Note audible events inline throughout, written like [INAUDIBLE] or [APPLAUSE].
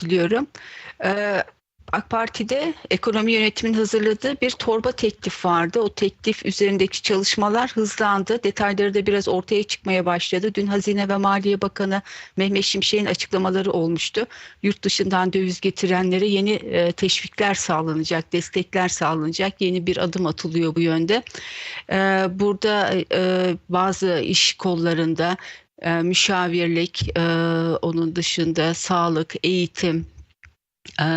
diliyorum. Ee, AK Parti'de ekonomi yönetiminin hazırladığı bir torba teklif vardı. O teklif üzerindeki çalışmalar hızlandı. Detayları da biraz ortaya çıkmaya başladı. Dün Hazine ve Maliye Bakanı Mehmet Şimşek'in açıklamaları olmuştu. Yurt dışından döviz getirenlere yeni e, teşvikler sağlanacak, destekler sağlanacak. Yeni bir adım atılıyor bu yönde. Ee, burada e, bazı iş kollarında e, müşavirlik, onun dışında sağlık, eğitim,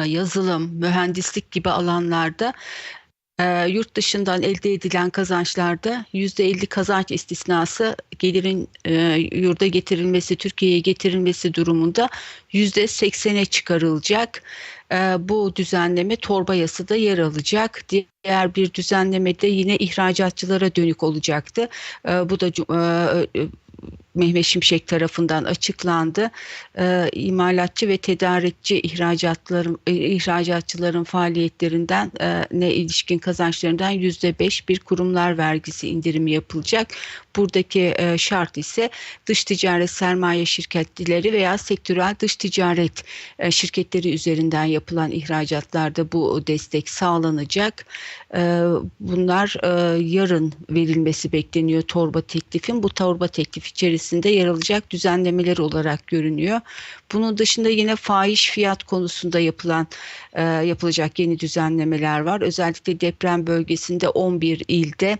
yazılım, mühendislik gibi alanlarda yurt dışından elde edilen kazançlarda %50 kazanç istisnası gelirin yurda getirilmesi, Türkiye'ye getirilmesi durumunda %80'e çıkarılacak. Bu düzenleme torba yasada yer alacak. Diğer bir düzenleme de yine ihracatçılara dönük olacaktı. Bu da Mehmet Şimşek tarafından açıklandı. E, imalatçı ve tedarikçi ihracatların e, ihracatçıların faaliyetlerinden e, ne ilişkin kazançlarından yüzde beş bir kurumlar vergisi indirimi yapılacak. Buradaki e, şart ise dış ticaret sermaye şirketleri veya sektörel dış ticaret e, şirketleri üzerinden yapılan ihracatlarda bu destek sağlanacak. E, bunlar e, yarın verilmesi bekleniyor torba teklifin. Bu torba teklif içerisinde yer alacak düzenlemeler olarak görünüyor. Bunun dışında yine fahiş fiyat konusunda yapılan e, yapılacak yeni düzenlemeler var. Özellikle deprem bölgesinde 11 ilde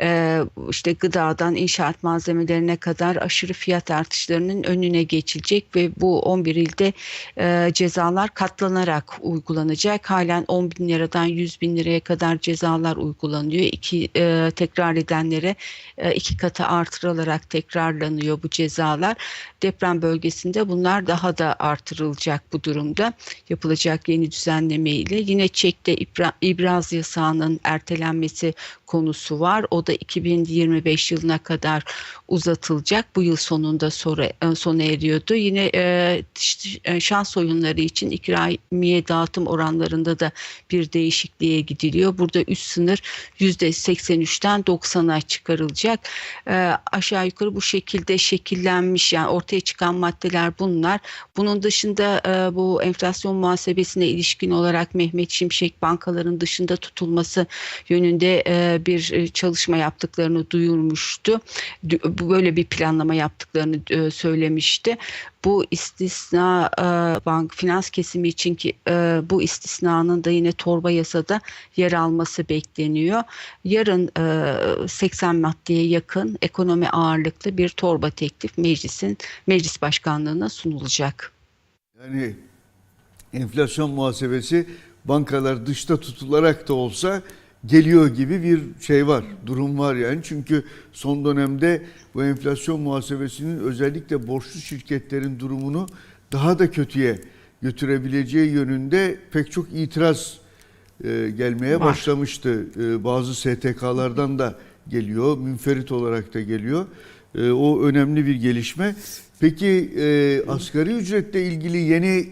e, işte gıdadan inşaat malzemelerine kadar aşırı fiyat artışlarının önüne geçilecek ve bu 11 ilde e, cezalar katlanarak uygulanacak. Halen 10 bin liradan 100 bin liraya kadar cezalar uygulanıyor. İki, e, tekrar edenlere e, iki katı artırılarak tekrarlanıyor bu cezalar. Deprem bölgesinde bunlar daha da artırılacak bu durumda. Yapılacak yeni düzenleme ile yine çekte ibra, ibraz yasağının ertelenmesi konusu var. O da 2025 yılına kadar uzatılacak. Bu yıl sonunda sonra e, sona eriyordu. Yine e, ş- şans oyunları için ikramiye dağıtım oranlarında da bir değişikliğe gidiliyor. Burada üst sınır %83'ten 90'a çıkarılacak. E, aşağı yukarı bu şekilde şekillenmiş yani ortaya çıkan maddeler bunlar. Bunun dışında e, bu enflasyon muhasebesine ilişkin olarak Mehmet Şimşek bankaların dışında tutulması yönünde e, bir e, çalışma yaptıklarını duyurmuştu. Böyle bir planlama yaptıklarını e, söylemişti. Bu istisna e, bank finans kesimi için ki e, bu istisnanın da yine torba yasada yer alması bekleniyor. Yarın e, 80 maddeye yakın ekonomi ağırlıklı bir torba teklif meclisin meclis başkanlığına sunulacak. Yani enflasyon muhasebesi bankalar dışta tutularak da olsa geliyor gibi bir şey var, durum var yani. Çünkü son dönemde bu enflasyon muhasebesinin özellikle borçlu şirketlerin durumunu daha da kötüye götürebileceği yönünde pek çok itiraz e, gelmeye Var. başlamıştı. E, bazı STK'lardan da geliyor, münferit olarak da geliyor. E, o önemli bir gelişme. Peki e, asgari ücretle ilgili yeni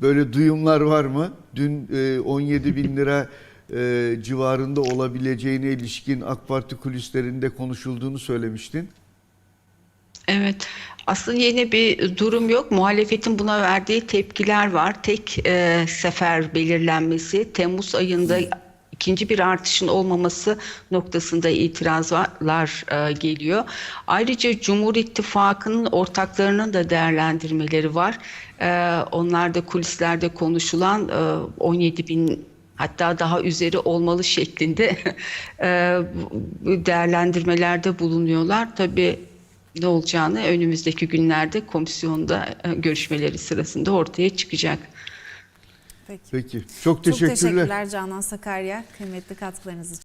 böyle duyumlar var mı? Dün e, 17 bin lira e, civarında olabileceğine ilişkin AK Parti kulislerinde konuşulduğunu söylemiştin. Evet, aslında yeni bir durum yok. Muhalefetin buna verdiği tepkiler var. Tek e, sefer belirlenmesi, Temmuz ayında ikinci bir artışın olmaması noktasında itirazlar e, geliyor. Ayrıca Cumhur İttifakı'nın ortaklarının da değerlendirmeleri var. E, onlar da kulislerde konuşulan e, 17 bin hatta daha üzeri olmalı şeklinde [LAUGHS] e, değerlendirmelerde bulunuyorlar. Tabii ne olacağını önümüzdeki günlerde komisyonda e, görüşmeleri sırasında ortaya çıkacak. Peki. Peki. Çok Çok teşekkürler. teşekkürler Canan Sakarya kıymetli katkılarınız için.